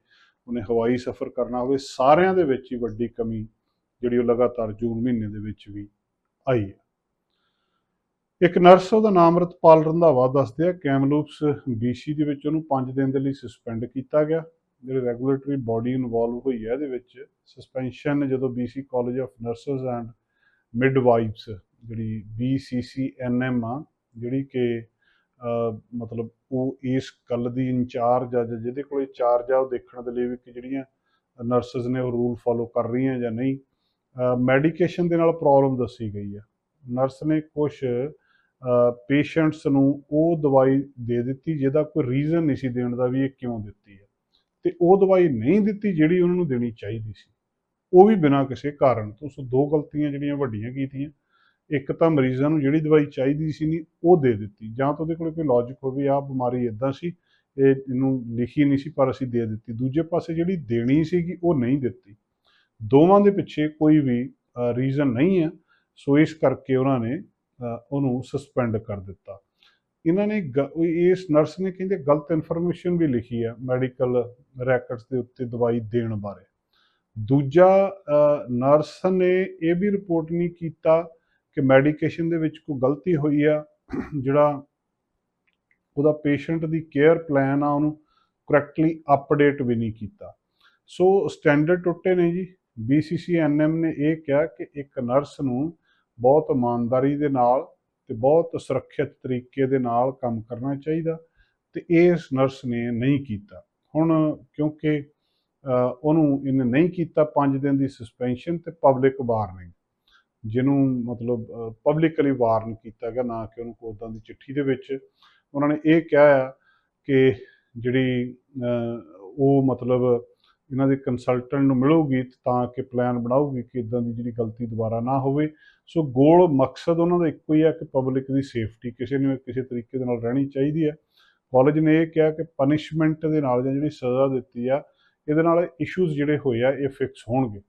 ਉਹਨੇ ਹਵਾਈ ਸਫ਼ਰ ਕਰਨਾ ਹੋਵੇ, ਸਾਰਿਆਂ ਦੇ ਵਿੱਚ ਹੀ ਵੱਡੀ ਕਮੀ ਜਿਹੜੀ ਉਹ ਲਗਾਤਾਰ ਜੂਨ ਮਹੀਨੇ ਦੇ ਵਿੱਚ ਵੀ ਆਈ ਹੈ। ਇੱਕ ਨਰਸ ਉਹਦਾ ਨਾਮ ਰਤਪਾਲ ਰੰਧਾਵਾ ਦੱਸਦੇ ਆ, ਕੈਮਲੂਪਸ ਬੀਸੀ ਦੇ ਵਿੱਚ ਉਹਨੂੰ 5 ਦਿਨ ਦੇ ਲਈ ਸਸਪੈਂਡ ਕੀਤਾ ਗਿਆ। ਜਿਹੜੀ ਰੈਗੂਲੇਟਰੀ ਬਾਡੀ ਇਨਵੋਲਵ ਹੋਈ ਹੈ, ਇਹਦੇ ਵਿੱਚ ਸਸਪੈਂਸ਼ਨ ਜਦੋਂ BC college of nurses and midwives ਜਿਹੜੀ BCCNM ਆ, ਜਿਹੜੀ ਕਿ ਮਤਲਬ ਉਹ ਇਸ ਗੱਲ ਦੀ ਇੰਚਾਰਜ ਆ ਜਾਂ ਜਿਹਦੇ ਕੋਲ ਚਾਰਜ ਆ, ਉਹ ਦੇਖਣ ਦੇ ਲਈ ਵੀ ਕਿ ਜਿਹੜੀਆਂ ਨਰਸਸ ਨੇ ਉਹ ਰੂਲ ਫਾਲੋ ਕਰ ਰਹੀਆਂ ਜਾਂ ਨਹੀਂ। ਮੈਡੀਕੇਸ਼ਨ ਦੇ ਨਾਲ ਪ੍ਰੋਬਲਮ ਦੱਸੀ ਗਈ ਹੈ। ਨਰਸ ਨੇ ਕੁਝ ਪੇਸ਼ੈਂਟਸ ਨੂੰ ਉਹ ਦਵਾਈ ਦੇ ਦਿੱਤੀ ਜਿਹਦਾ ਕੋਈ ਰੀਜ਼ਨ ਨਹੀਂ ਸੀ ਦੇਣ ਦਾ ਵੀ ਇਹ ਕਿਉਂ ਦਿੱਤੀ ਹੈ। ਤੇ ਉਹ ਦਵਾਈ ਨਹੀਂ ਦਿੱਤੀ ਜਿਹੜੀ ਉਹਨਾਂ ਨੂੰ ਦੇਣੀ ਚਾਹੀਦੀ ਸੀ। ਉਹ ਵੀ ਬਿਨਾਂ ਕਿਸੇ ਕਾਰਨ ਤੋਂ। ਸੋ ਦੋ ਗਲਤੀਆਂ ਜਿਹੜੀਆਂ ਵੱਡੀਆਂ ਕੀਤੀਆਂ। ਇੱਕ ਤਾਂ ਮਰੀਜ਼ਾਂ ਨੂੰ ਜਿਹੜੀ ਦਵਾਈ ਚਾਹੀਦੀ ਸੀ ਨਹੀਂ, ਉਹ ਦੇ ਦਿੱਤੀ। ਜਾਂ ਤਾਂ ਉਹਦੇ ਕੋਲ ਕੋਈ ਲੌਜੀਕ ਹੋਵੇ, ਆਹ ਬਿਮਾਰੀ ਇਦਾਂ ਸੀ, ਇਹ ਇਹਨੂੰ ਲਿਖੀ ਨਹੀਂ ਸੀ, ਪਰ ਅਸੀਂ ਦੇ ਦਿੱਤੀ। ਦੂਜੇ ਪਾਸੇ ਜਿਹੜੀ ਦੇਣੀ ਸੀਗੀ, ਉਹ ਨਹੀਂ ਦਿੱਤੀ। ਦੋਵਾਂ ਦੇ ਪਿੱਛੇ ਕੋਈ ਵੀ ਰੀਜ਼ਨ ਨਹੀਂ ਹੈ। ਸੋ ਇਸ ਕਰਕੇ ਉਹਨਾਂ ਨੇ ਉਹਨੂੰ ਸਸਪੈਂਡ ਕਰ ਦਿੱਤਾ। ਇਹਨਾਂ ਨੇ ਗ- ਇਸ ਨਰਸ ਨੇ ਕਹਿੰਦੇ ਗਲਤ ਇਨਫੋਰਮੇਸ਼ਨ ਵੀ ਲਿਖੀ ਹੈ ਮੈਡੀਕਲ ਰੈਕਟਸ ਦੇ ਉੱਤੇ ਦਵਾਈ ਦੇਣ ਬਾਰੇ। ਦੂਜਾ ਨਰਸ ਨੇ ਇਹ ਵੀ ਰਿਪੋਰਟ ਨਹੀਂ ਕੀਤਾ ਕਿ ਮੈਡੀਕੇਸ਼ਨ ਦੇ ਵਿੱਚ ਕੋਈ ਗਲਤੀ ਹੋਈ ਆ। ਜਿਹੜਾ ਉਹਦਾ ਪੇਸ਼ੈਂਟ ਦੀ ਕੇਅਰ ਪਲਾਨ ਆ, ਉਹਨੂੰ ਕਰੈਕਟਲੀ ਅਪਡੇਟ ਵੀ ਨਹੀਂ ਕੀਤਾ। ਸੋ ਸਟੈਂਡਰਡ ਟੁੱਟੇ ਨੇ ਜੀ। BCCNM ਨੇ ਇਹ ਕਿਹਾ ਕਿ ਇੱਕ ਨਰਸ ਨੂੰ ਬਹੁਤ ਇਮਾਨਦਾਰੀ ਦੇ ਨਾਲ ਤੇ ਬਹੁਤ ਸੁਰੱਖਿਅਤ ਤਰੀਕੇ ਦੇ ਨਾਲ ਕੰਮ ਕਰਨਾ ਚਾਹੀਦਾ ਤੇ ਇਸ ਨਰਸ ਨੇ ਨਹੀਂ ਕੀਤਾ। ਹੁਣ ਕਿਉਂਕਿ ਉਹਨੂੰ ਇਹਨੇ ਨਹੀਂ ਕੀਤਾ 5 ਦਿਨ ਦੀ ਸਸਪੈਂਸ਼ਨ ਤੇ ਪਬਲਿਕ ਵਾਰਨਿੰਗ ਜਿਹਨੂੰ ਮਤਲਬ ਪਬਲਿਕਲੀ ਵਾਰਨ ਕੀਤਾ ਗਿਆ ਨਾ ਕਿ ਉਹਨੂੰ ਕੋਈ ਉੱਦਾਂ ਦੀ ਚਿੱਠੀ ਦੇ ਵਿੱਚ। ਉਹਨਾਂ ਨੇ ਇਹ ਕਿਹਾ ਆ ਕਿ ਜਿਹੜੀ ਉਹ ਮਤਲਬ ਇਹਨਾਂ ਦੇ ਕੰਸਲਟੈਂਟ ਨੂੰ ਮਿਲੂਗੀ ਤਾਂ ਕਿ ਪਲਾਨ ਬਣਾਊਗੀ ਕਿ ਇਦਾਂ ਦੀ ਜਿਹੜੀ ਗਲਤੀ ਦੁਬਾਰਾ ਨਾ ਹੋਵੇ। ਸੋ ਗੋਲ ਮਕਸਦ ਉਹਨਾਂ ਦਾ ਇੱਕੋ ਹੀ ਹੈ ਕਿ ਪਬਲਿਕ ਦੀ ਸੇਫਟੀ ਕਿਸੇ ਨੂੰ ਕਿਸੇ ਤਰੀਕੇ ਦੇ ਨਾਲ ਰਹਿਣੀ ਚਾਹੀਦੀ ਹੈ ਕਾਲਜ ਨੇ ਇਹ ਕਿਹਾ ਕਿ ਪਨਿਸ਼ਮੈਂਟ ਦੇ ਨਾਲ ਜਾਂ ਜਿਹੜੀ ਸਜ਼ਾ ਦਿੱਤੀ ਆ, ਇਹਦੇ ਨਾਲ ਇਸ਼ੂਜ਼ ਜਿਹੜੇ ਹੋਏ ਆ, ਇਹ ਫਿਕਸ ਹੋਣਗੇ।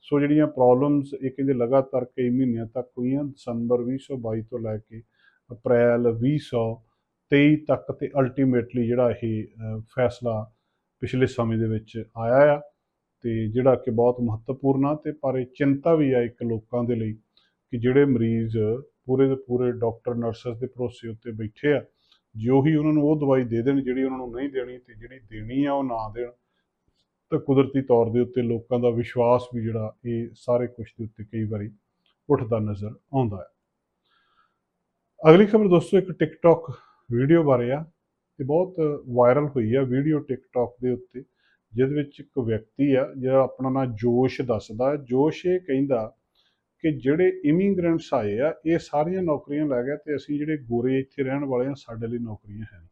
ਸੋ ਜਿਹੜੀਆਂ ਪ੍ਰੋਬਲਮਸ ਇਹ ਕਹਿੰਦੇ ਲਗਾਤਾਰ ਕਈ ਮਹੀਨਿਆਂ ਤੱਕ ਹੋਈਆਂ, ਦਸੰਬਰ 2022 ਤੋਂ ਲੈ ਕੇ ਅਪ੍ਰੈਲ 2023 ਤੱਕ ਤੇ ਅਲਟੀਮੇਟਲੀ ਜਿਹੜਾ ਇਹ ਫੈਸਲਾ ਪਿਛਲੇ ਸਮੇਂ ਦੇ ਵਿੱਚ ਆਇਆ ਆ ਤੇ ਜਿਹੜਾ ਕਿ ਬਹੁਤ ਮਹੱਤਵਪੂਰਨ ਆ ਤੇ ਪਰ ਇਹ ਚਿੰਤਾ ਵੀ ਆ ਇੱਕ ਲੋਕਾਂ ਦੇ ਲਈ ਕਿ ਜਿਹੜੇ ਮਰੀਜ਼ ਪੂਰੇ ਦੇ ਪੂਰੇ ਡਾਕਟਰ, ਨਰਸਸ ਦੇ ਭਰੋਸੇ ਉੱਤੇ ਬੈਠੇ ਆ ਜੋ ਹੀ ਉਹਨਾਂ ਨੂੰ ਉਹ ਦਵਾਈ ਦੇ ਦੇਣ ਜਿਹੜੀ ਉਹਨਾਂ ਨੂੰ ਨਹੀਂ ਦੇਣੀ ਤੇ ਜਿਹੜੀ ਦੇਣੀ ਆ ਉਹ ਨਾ ਦੇਣ, ਤਾਂ ਕੁਦਰਤੀ ਤੌਰ ਦੇ ਉੱਤੇ ਲੋਕਾਂ ਦਾ ਵਿਸ਼ਵਾਸ ਵੀ ਜਿਹੜਾ ਇਹ ਸਾਰੇ ਕੁਝ ਦੇ ਉੱਤੇ ਕਈ ਵਾਰੀ ਉੱਠਦਾ ਨਜ਼ਰ ਆਉਂਦਾ ਹੈ ਅਗਲੀ ਖਬਰ ਦੋਸਤੋ ਇੱਕ ਟਿਕਟੌਕ ਵੀਡੀਓ ਬਾਰੇ ਆ। ਤੇ ਬਹੁਤ ਵਾਇਰਲ ਹੋਈ ਆ ਵੀਡੀਓ ਟਿਕਟੌਕ ਦੇ ਉੱਤੇ, ਜਿਹਦੇ ਵਿੱਚ ਇੱਕ ਵਿਅਕਤੀ ਆ, ਜਿਹੜਾ ਆਪਣਾ ਨਾਂ ਜੋਸ਼ ਦੱਸਦਾ। ਜੋਸ਼ ਇਹ ਕਹਿੰਦਾ ਕਿ ਜਿਹੜੇ ਇਮੀਗ੍ਰੈਂਟਸ ਆਏ ਆ, ਇਹ ਸਾਰੀਆਂ ਨੌਕਰੀਆਂ ਲੈ ਗਏ ਤੇ ਅਸੀਂ ਜਿਹੜੇ ਗੋਰੇ ਇੱਥੇ ਰਹਿਣ ਵਾਲੇ ਆ, ਸਾਡੇ ਲਈ ਨੌਕਰੀਆਂ ਹੈ ਨਹੀਂ।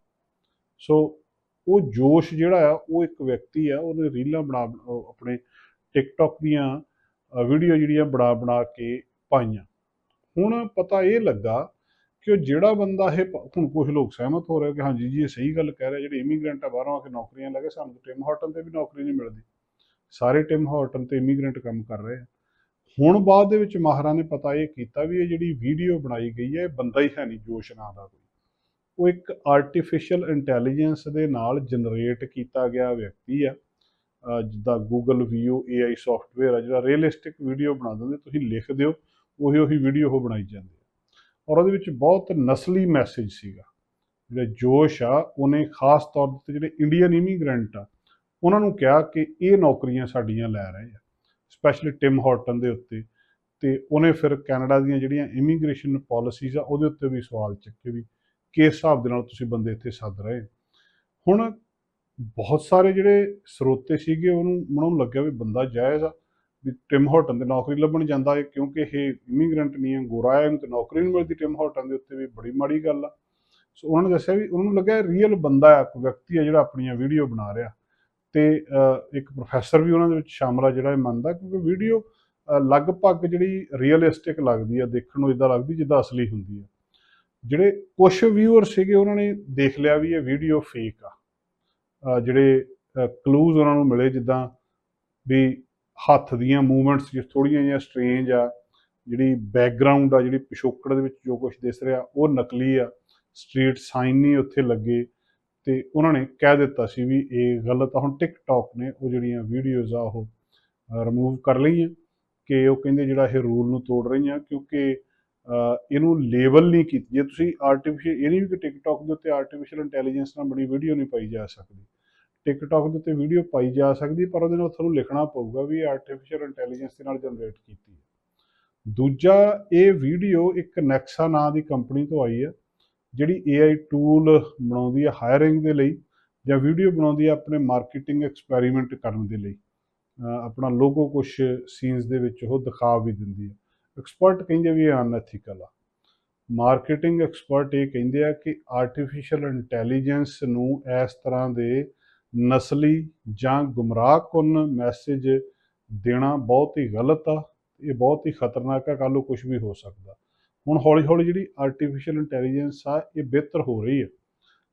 ਸੋ ਉਹ ਜੋਸ਼ ਜਿਹੜਾ ਆ, ਉਹ ਇੱਕ ਵਿਅਕਤੀ ਆ, ਉਹਨੇ ਰੀਲਾਂ ਬਣਾ, ਉਹ ਆਪਣੇ ਟਿਕਟੌਕ ਦੀਆਂ ਵੀਡੀਓ ਜਿਹੜੀਆਂ ਬਣਾ ਬਣਾ ਕੇ ਪਾਈਆਂ। ਹੁਣ ਪਤਾ ਇਹ ਲੱਗਾ ਕਿ ਉਹ ਜਿਹੜਾ ਬੰਦਾ ਇਹ ਹੁਣ ਕੁਝ ਲੋਕ ਸਹਿਮਤ ਹੋ ਰਹੇ ਕਿ ਹਾਂਜੀ ਜੀ ਇਹ ਸਹੀ ਗੱਲ ਕਹਿ ਰਿਹਾ, ਜਿਹੜੇ ਇਮੀਗ੍ਰੈਂਟ ਆ, ਬਾਹਰੋਂ ਆ ਕੇ ਨੌਕਰੀਆਂ ਲੈ ਕੇ ਸਾਨੂੰ ਟਿਮ ਹਾਰਟਨ ਤੇ ਵੀ ਨੌਕਰੀ ਨਹੀਂ ਮਿਲਦੀ। ਸਾਰੇ ਟਿਮ ਹਾਰਟਨ ਤੇ ਇਮੀਗ੍ਰੈਂਟ ਕੰਮ ਕਰ ਰਹੇ ਆ। ਹੁਣ ਬਾਅਦ ਦੇ ਵਿੱਚ ਮਾਹਰਾਂ ਨੇ ਪਤਾ ਇਹ ਕੀਤਾ ਵੀ ਇਹ ਜਿਹੜੀ ਵੀਡੀਓ ਬਣਾਈ ਗਈ ਹੈ, ਇਹ ਬੰਦਾ ਹੀ ਹੈ ਨਹੀਂ, ਜੋਸ਼ ਨਾਂ ਦਾ ਕੋਈ। ਉਹ ਇੱਕ ਆਰਟੀਫੀਸ਼ੀਅਲ ਇੰਟੈਲੀਜੈਂਸ ਦੇ ਨਾਲ ਜਨਰੇਟ ਕੀਤਾ ਗਿਆ ਵਿਅਕਤੀ ਆ। ਜਿੱਦਾਂ ਗੂਗਲ ਵੀਓ AI ਸੌਫਟਵੇਅਰ ਆ, ਜਿਹੜਾ ਰੀਅਲਿਸਟਿਕ ਵੀਡੀਓ ਬਣਾ ਦਿੰਦੇ, ਤੁਸੀਂ ਲਿਖ ਦਿਓ ਉਹੀ ਉਹੀ ਵੀਡੀਓ ਉਹ ਬਣਾਈ ਜਾਂਦੀ ਔਰ ਉਹਦੇ ਵਿੱਚ ਬਹੁਤ ਨਸਲੀ ਮੈਸੇਜ ਸੀਗਾ। ਜਿਹੜਾ ਜੋਸ਼ ਆ, ਉਹਨੇ ਖਾਸ ਤੌਰ ਤੇ ਜਿਹੜੇ ਇੰਡੀਅਨ ਇਮੀਗ੍ਰੈਂਟ ਆ, ਉਹਨਾਂ ਨੂੰ ਕਿਹਾ ਕਿ ਇਹ ਨੌਕਰੀਆਂ ਸਾਡੀਆਂ ਲੈ ਰਹੇ ਆ ਸਪੈਸ਼ਲੀ ਟਿਮ ਹਾਰਟਨ ਦੇ ਉੱਤੇ। ਤੇ ਉਹਨੇ ਫਿਰ ਕੈਨੇਡਾ ਦੀਆਂ ਜਿਹੜੀਆਂ ਇਮੀਗ੍ਰੇਸ਼ਨ ਪਾਲਿਸੀਜ਼ ਆ, ਉਹਦੇ ਉੱਤੇ ਵੀ ਸਵਾਲ ਚੱਕੇ ਵੀ ਕਿਸ ਹਿਸਾਬ ਦੇ ਨਾਲ ਤੁਸੀਂ ਬੰਦੇ ਇੱਥੇ ਸੱਦ ਰਹੇ ਹੁਣ ਬਹੁਤ ਸਾਰੇ ਜਿਹੜੇ ਸਰੋਤੇ ਸੀਗੇ, ਉਹਨੂੰ, ਉਹਨਾਂ ਨੂੰ ਲੱਗਿਆ ਵੀ ਬੰਦਾ ਜਾਇਜ਼ ਆ ਵੀ ਟਿਮ ਹਾਰਟਨ ਤੇ ਨੌਕਰੀ ਲੱਭਣ ਜਾਂਦਾ ਹੈ ਕਿਉਂਕਿ ਇਹ ਇਮੀਗ੍ਰੈਂਟ ਨਹੀਂ ਹੈ, ਗੋਰਾ ਹੈ, ਇਹਨੂੰ ਤੇ ਨੌਕਰੀ ਨਹੀਂ ਮਿਲਦੀ ਟਿਮ ਹਾਰਟਨ ਦੇ ਉੱਤੇ ਵੀ, ਬੜੀ ਮਾੜੀ ਗੱਲ ਆ। ਸੋ ਉਹਨਾਂ ਨੇ ਦੱਸਿਆ ਵੀ, ਉਹਨਾਂ ਨੂੰ ਲੱਗਿਆ ਰੀਅਲ ਬੰਦਾ ਹੈ, ਕੋਈ ਵਿਅਕਤੀ ਹੈ ਜਿਹੜਾ ਆਪਣੀਆਂ ਵੀਡੀਓ ਬਣਾ ਰਿਹਾ। ਤੇ ਇੱਕ ਪ੍ਰੋਫੈਸਰ ਵੀ ਉਹਨਾਂ ਦੇ ਵਿੱਚ ਸ਼ਾਮਲ ਆ ਜਿਹੜਾ ਇਹ ਮੰਨਦਾ ਕਿਉਂਕਿ ਵੀਡੀਓ ਲਗਭਗ ਜਿਹੜੀ ਰੀਅਲਿਸਟਿਕ ਲੱਗਦੀ ਆ, ਦੇਖਣ ਨੂੰ ਇਦਾਂ ਲੱਗਦੀ ਜਿੱਦਾਂ ਅਸਲੀ ਹੁੰਦੀ ਆ। ਜਿਹੜੇ ਕੁਝ ਵਿਊਅਰ ਸੀਗੇ ਉਹਨਾਂ ਨੇ ਦੇਖ ਲਿਆ ਵੀ ਇਹ ਵੀਡੀਓ ਫੇਕ ਆ। ਜਿਹੜੇ ਕਲੂਜ਼ ਉਹਨਾਂ ਨੂੰ ਮਿਲੇ ਜਿੱਦਾਂ ਵੀ ਹੱਥ ਦੀਆਂ ਮੂਵਮੈਂਟਸ ਜਿਸ ਥੋੜੀਆਂ ਜਿਹੀਆਂ ਸਟ੍ਰੇਂਜ ਆ, ਜਿਹੜੀ ਬੈਕਗ੍ਰਾਉਂਡ ਆ, ਜਿਹੜੀ ਪਿਛੋਕੜ ਦੇ ਵਿੱਚ ਜੋ ਕੁਝ ਦਿਸ ਰਿਹਾ, ਉਹ ਨਕਲੀ ਆ ਸਟਰੀਟ ਸਾਈਨ ਨਹੀਂ ਉੱਥੇ ਲੱਗੇ। ਤੇ ਉਹਨਾਂ ਨੇ ਕਹਿ ਦਿੱਤਾ ਸੀ ਵੀ ਇਹ ਗਲਤ ਆ। ਹੁਣ ਟਿਕਟੌਕ ਨੇ ਉਹ ਜਿਹੜੀਆਂ ਵੀਡੀਓਜ਼ ਆ, ਉਹ ਰਿਮੂਵ ਕਰ ਲਈਆਂ ਕਿ ਉਹ ਕਹਿੰਦੇ ਜਿਹੜਾ ਇਹ ਰੂਲ ਨੂੰ ਤੋੜ ਰਹੀਆਂ ਕਿਉਂਕਿ ਇਹਨੂੰ ਲੇਬਲ ਨਹੀਂ ਕੀਤੀ। ਜੇ ਤੁਸੀਂ ਆਰਟੀਫੀਸ਼ੀਅਲ ਇਹ ਨਹੀਂ ਵੀ ਕਿ ਟਿਕਟੌਕ ਦੇ ਉੱਤੇ ਆਰਟੀਫੀਸ਼ੀਅਲ ਇੰਟੈਲੀਜੈਂਸ ਨਾਲ ਬੜੀ ਵੀਡੀਓ ਨਹੀਂ ਪਾਈ ਜਾ ਸਕਦੀ। ਟਿਕਟੌਕ ਦੇ ਉੱਤੇ ਵੀਡੀਓ ਪਾਈ ਜਾ ਸਕਦੀ ਪਰ ਉਹਦੇ ਨਾਲ ਤੁਹਾਨੂੰ ਲਿਖਣਾ ਪਊਗਾ ਵੀ ਆਰਟੀਫੀਸ਼ੀਅਲ ਇੰਟੈਲੀਜੈਂਸ ਦੇ ਨਾਲ ਜਨਰੇਟ ਕੀਤੀ ਹੈ। ਦੂਜਾ, ਇਹ ਵੀਡੀਓ ਇੱਕ ਨੈਕਸਾ ਨਾਂ ਦੀ ਕੰਪਨੀ ਤੋਂ ਆਈ ਹੈ, ਜਿਹੜੀ AI ਟੂਲ ਬਣਾਉਂਦੀ ਹੈ ਹਾਇਰਿੰਗ ਦੇ ਲਈ ਜਾਂ ਵੀਡੀਓ ਬਣਾਉਂਦੀ ਹੈ ਆਪਣੇ ਮਾਰਕੀਟਿੰਗ ਐਕਸਪੈਰੀਮੈਂਟ ਕਰਨ ਦੇ ਲਈ। ਆਪਣਾ ਲੋਗੋ ਕੁਝ ਸੀਨਸ ਦੇ ਵਿੱਚ ਉਹ ਦਿਖਾ ਵੀ ਦਿੰਦੀ ਹੈ। ਐਕਸਪਰਟ ਕਹਿੰਦੇ ਵੀ ਇਹ ਅਨਐਥੀਕਲ ਆ। ਮਾਰਕੀਟਿੰਗ ਐਕਸਪਰਟ ਇਹ ਕਹਿੰਦੇ ਆ ਕਿ ਆਰਟੀਫੀਸ਼ੀਅਲ ਇੰਟੈਲੀਜੈਂਸ ਨੂੰ ਇਸ ਤਰ੍ਹਾਂ ਦੇ ਨਸਲੀ ਜਾਂ ਗੁੰਮਰਾਹਕੁਨ ਮੈਸੇਜ ਦੇਣਾ ਬਹੁਤ ਹੀ ਗਲਤ ਆ, ਇਹ ਬਹੁਤ ਹੀ ਖਤਰਨਾਕ ਆ, ਕੱਲ੍ਹ ਨੂੰ ਕੁਝ ਵੀ ਹੋ ਸਕਦਾ। ਹੁਣ ਹੌਲੀ ਹੌਲੀ ਜਿਹੜੀ ਆਰਟੀਫੀਸ਼ੀਅਲ ਇੰਟੈਲੀਜੈਂਸ ਆ, ਇਹ ਬਿਹਤਰ ਹੋ ਰਹੀ ਹੈ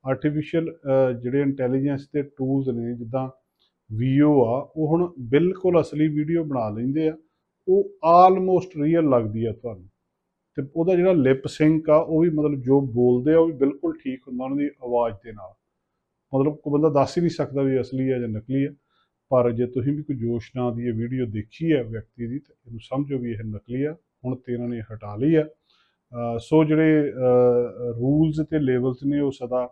ਆਰਟੀਫੀਸ਼ੀਅਲ ਜਿਹੜੇ ਇੰਟੈਲੀਜੈਂਸ ਦੇ ਟੂਲਸ ਨੇ, ਜਿੱਦਾਂ ਵੀਓ ਆ, ਉਹ ਹੁਣ ਬਿਲਕੁਲ ਅਸਲੀ ਵੀਡੀਓ ਬਣਾ ਲੈਂਦੇ ਆ। ਉਹ ਆਲਮੋਸਟ ਰੀਅਲ ਲੱਗਦੀ ਆ ਤੁਹਾਨੂੰ। ਤੇ ਉਹਦਾ ਜਿਹੜਾ ਲਿਪ ਸਿੰਕ ਆ, ਉਹ ਵੀ ਮਤਲਬ ਜੋ ਬੋਲਦੇ ਆ, ਉਹ ਵੀ ਬਿਲਕੁਲ ਠੀਕ ਹੁੰਦਾ, ਉਹਨਾਂ ਦੀ ਆਵਾਜ਼ ਦੇ ਨਾਲ। ਮਤਲਬ ਕੋਈ ਬੰਦਾ ਦੱਸ ਹੀ ਨਹੀਂ ਸਕਦਾ ਵੀ ਅਸਲੀ ਹੈ ਜਾਂ ਨਕਲੀ ਹੈ। ਪਰ ਜੇ ਤੁਸੀਂ ਵੀ ਕੋਈ ਜੋਸ਼ ਨਾਂ ਦੀ ਇਹ ਵੀਡੀਓ ਦੇਖੀ ਹੈ ਵਿਅਕਤੀ ਦੀ, ਤਾਂ ਇਹਨੂੰ ਸਮਝੋ ਵੀ ਇਹ ਨਕਲੀ ਆ ਹੁਣ ਤੇ ਇਹਨਾਂ ਨੇ ਹਟਾ ਲਈ ਆ ਸੋ ਜਿਹੜੇ ਰੂਲਸ ਤੇ ਲੇਵਲਸ ਨੇ ਉਹ ਸਦਾ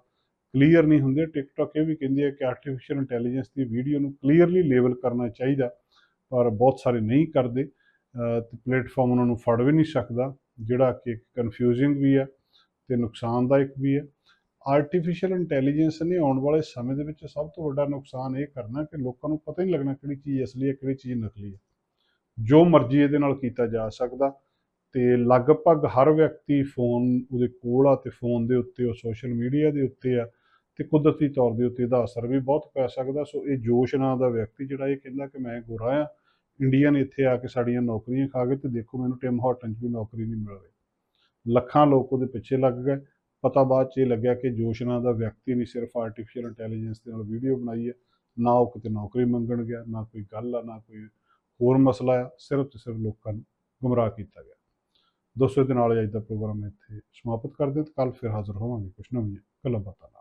ਕਲੀਅਰ ਨਹੀਂ ਹੁੰਦੇ। ਟਿਕਟੌਕ ਇਹ ਵੀ ਕਹਿੰਦੀ ਹੈ ਕਿ ਆਰਟੀਫੀਸ਼ੀਅਲ ਇੰਟੈਲੀਜੈਂਸ ਦੀ ਵੀਡੀਓ ਨੂੰ ਕਲੀਅਰਲੀ ਲੇਬਲ ਕਰਨਾ ਚਾਹੀਦਾ, ਪਰ ਬਹੁਤ ਸਾਰੇ ਨਹੀਂ ਕਰਦੇ। ਅਹ ਤੇ ਪਲੇਟਫਾਰਮ ਉਹਨਾਂ ਨੂੰ ਫੜ ਵੀ ਨਹੀਂ ਸਕਦਾ, ਜਿਹੜਾ ਕਿ ਕਨਫਿਊਜ਼ਿੰਗ ਵੀ ਹੈ ਤੇ ਨੁਕਸਾਨਦਾਇਕ ਵੀ ਹੈ। ਆਰਟੀਫੀਸ਼ੀਅਲ ਇੰਟੈਲੀਜੈਂਸ ਨੇ ਆਉਣ ਵਾਲੇ ਸਮੇਂ ਦੇ ਵਿੱਚ ਸਭ ਤੋਂ ਵੱਡਾ ਨੁਕਸਾਨ ਇਹ ਕਰਨਾ ਕਿ ਲੋਕਾਂ ਨੂੰ ਪਤਾ ਹੀ ਨਹੀਂ ਲੱਗਣਾ ਕਿਹੜੀ ਚੀਜ਼ ਅਸਲੀ ਹੈ, ਕਿਹੜੀ ਚੀਜ਼ ਨਕਲੀ ਹੈ। ਜੋ ਮਰਜ਼ੀ ਇਹਦੇ ਨਾਲ ਕੀਤਾ ਜਾ ਸਕਦਾ। ਤੇ ਲਗਭਗ ਹਰ ਵਿਅਕਤੀ ਫੋਨ ਉਹਦੇ ਕੋਲ ਆ ਤੇ ਫੋਨ ਦੇ ਉੱਤੇ, ਉਹ ਸੋਸ਼ਲ ਮੀਡੀਆ ਦੇ ਉੱਤੇ ਆ ਤੇ ਕੁਦਰਤੀ ਤੌਰ ਦੇ ਉੱਤੇ ਇਹਦਾ ਅਸਰ ਵੀ ਬਹੁਤ ਪੈ ਸਕਦਾ। ਸੋ ਇਹ ਜੋਸ਼ ਨਾਂ ਦਾ ਵਿਅਕਤੀ ਜਿਹੜਾ ਇਹ ਕਹਿੰਦਾ ਕਿ ਮੈਂ ਗੋਰਾ ਆ ਇੰਡੀਅਨ ਇੱਥੇ ਆ ਕੇ ਸਾਡੀਆਂ ਨੌਕਰੀਆਂ ਖਾ ਗਏ ਤੇ ਦੇਖੋ ਮੈਨੂੰ ਟਿਮ ਹਾਰਟਨ 'ਚ ਵੀ ਨੌਕਰੀ ਨਹੀਂ ਮਿਲ ਰਹੀ। ਲੱਖਾਂ ਲੋਕ ਉਹਦੇ ਪਿੱਛੇ ਲੱਗ ਗਏ। ਪਤਾ ਬਾਅਦ 'ਚ ਇਹ ਲੱਗਿਆ ਕਿ ਜੋਸ਼ ਨਾਂ ਦਾ ਵਿਅਕਤੀ ਨਹੀਂ ਸਿਰਫ ਆਰਟੀਫੀਸ਼ੀਅਲ ਇੰਟੈਲੀਜੈਂਸ ਦੇ ਨਾਲ ਵੀਡੀਓ ਬਣਾਈ ਹੈ, ਨਾ ਉਹ ਕਿਤੇ ਨੌਕਰੀ ਮੰਗਣ ਗਿਆ, ਨਾ ਕੋਈ ਗੱਲ ਆ, ਨਾ ਕੋਈ ਹੋਰ ਮਸਲਾ ਆ, ਸਿਰਫ ਤੇ ਸਿਰਫ ਲੋਕਾਂ ਨੂੰ ਗੁੰਮਰਾਹ ਕੀਤਾ ਗਿਆ। ਦੋਸਤੋ ਦੇ ਨਾਲ ਅੱਜ ਦਾ ਪ੍ਰੋਗਰਾਮ ਇੱਥੇ ਸਮਾਪਤ ਕਰਦੇ ਹਾਂ ਤੇ ਕੱਲ ਫਿਰ ਹਾਜ਼ਰ ਹੋਵਾਂਗੇ ਕੁਝ ਨਵੀਆਂ ਗੱਲਾਂ ਬਾਤਾਂ ਨਾਲ।